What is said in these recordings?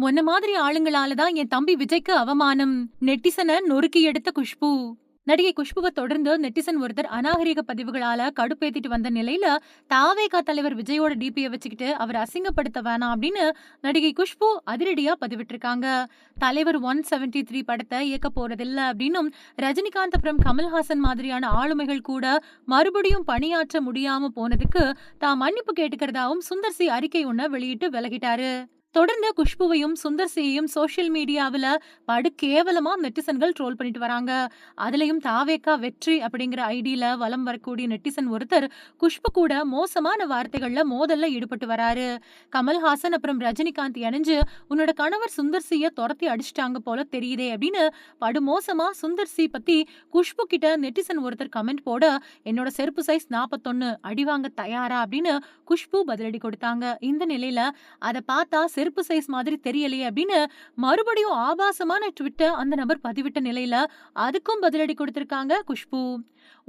முன்ன மாதிரி ஆளுங்களால தான் என் தம்பி விஜய்க்கு அவமானம். நெட்டிசனை நொறுக்கி எடுத்த குஷ்பு. நடிகை குஷ்புவை தொடர்ந்து நெட்டிசன் ஒருத்தர் அநாகரிக பதிவுகளால கடுப்பேத்திட்டு வந்த நிலையில தாவேகா தலைவர் விஜயோட டிபியை வச்சுக்கிட்டு அவர் அசிங்கப்படுத்த வேணாம் அப்படின்னு நடிகை குஷ்பு அதிரடியா பதிவிட்டிருக்காங்க. தலைவர் ஒன் செவன்டி த்ரீ படத்தை இயக்க போறதில்ல அப்படின்னும் ரஜினிகாந்த் அப்புறம் கமல்ஹாசன் மாதிரியான ஆளுமைகள் கூட மறுபடியும் பணியாற்ற முடியாம போனதுக்கு தான் மன்னிப்பு கேட்டுக்கிறதாவும் சுந்தர் சி அறிக்கை ஒன்ன வெளியிட்டு விலகிட்டாரு. தொடர்ந்து குஷ்புவையும் சுந்தர் சியையும் சோசியல் மீடியாவில் படு கேவலமா நெட்டிசன்கள் ட்ரோல் பண்ணிட்டு வராங்க. அதுலயும் தாவேக்கா வெற்றி அப்படிங்கிற ஐடியில வலம் வரக்கூடிய நெட்டிசன் ஒருத்தர் குஷ்பு கூட மோசமான வார்த்தைகள்ல மோதல்ல ஈடுபட்டு வராரு. கமல்ஹாசன் அப்புறம் ரஜினிகாந்த் இணைஞ்சு உன்னோட கணவர் சுந்தர் சிய துரத்தி அடிச்சிட்டாங்க போல தெரியுதே அப்படின்னு படு மோசமா சுந்தர் சி பத்தி குஷ்பு கிட்ட நெட்டிசன் ஒருத்தர் கமெண்ட் போட என்னோட செருப்பு சைஸ் நாற்பத்தொன்னு அடி வாங்க தயாரா? அப்படின்னு குஷ்பு பதிலடி கொடுத்தாங்க. இந்த நிலையில அதை பார்த்தா செருப்பு சைஸ் மாதிரி தெரியலையே அப்படின்னு மறுபடியும் ஆபாசமான ட்விட்டை அந்த நபர் பதிவிட்ட நிலையில அதுக்கும் பதிலடி கொடுத்திருக்காங்க குஷ்பு.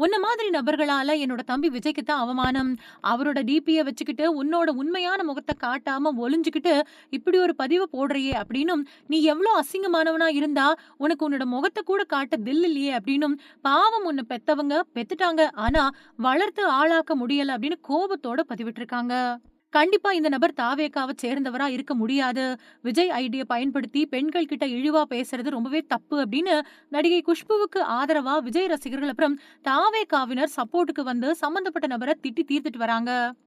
உன்ன மாதிரி நபர்களால என்னோட தம்பி விஜய்க்கு தான் அவமானம். அவரோட டிபியை வச்சுக்கிட்டு உன்னோட உண்மையான முகத்தை காட்டாம ஒளிஞ்சுக்கிட்டு இப்படி ஒரு பதிவை போடுறியே அப்படின்னும் நீ எவ்வளோ அசிங்கமானவனா இருந்தா உனக்கு உன்னோட முகத்தை கூட காட்ட தில் இல்லையே அப்படின்னும் பாவம் உன்னை பெத்தவங்க பெத்துட்டாங்க. ஆனா வளர்த்து ஆளாக்க முடியல அப்படின்னு கோபத்தோட பதிவிட்டிருக்காங்க. கண்டிப்பா இந்த நபர் தாவேக்காவை சேர்ந்தவரா இருக்க முடியாது. விஜய் ஐடியை பயன்படுத்தி பெண்கள் கிட்ட இழிவா பேசுறது ரொம்பவே தப்பு அப்படின்னு நடிகை குஷ்புவுக்கு ஆதரவா விஜய் ரசிகர்கள் அப்புறம் தாவேக்காவினர் சப்போர்ட்டுக்கு வந்து சம்பந்தப்பட்ட நபரை திட்டி தீர்த்துட்டு வராங்க.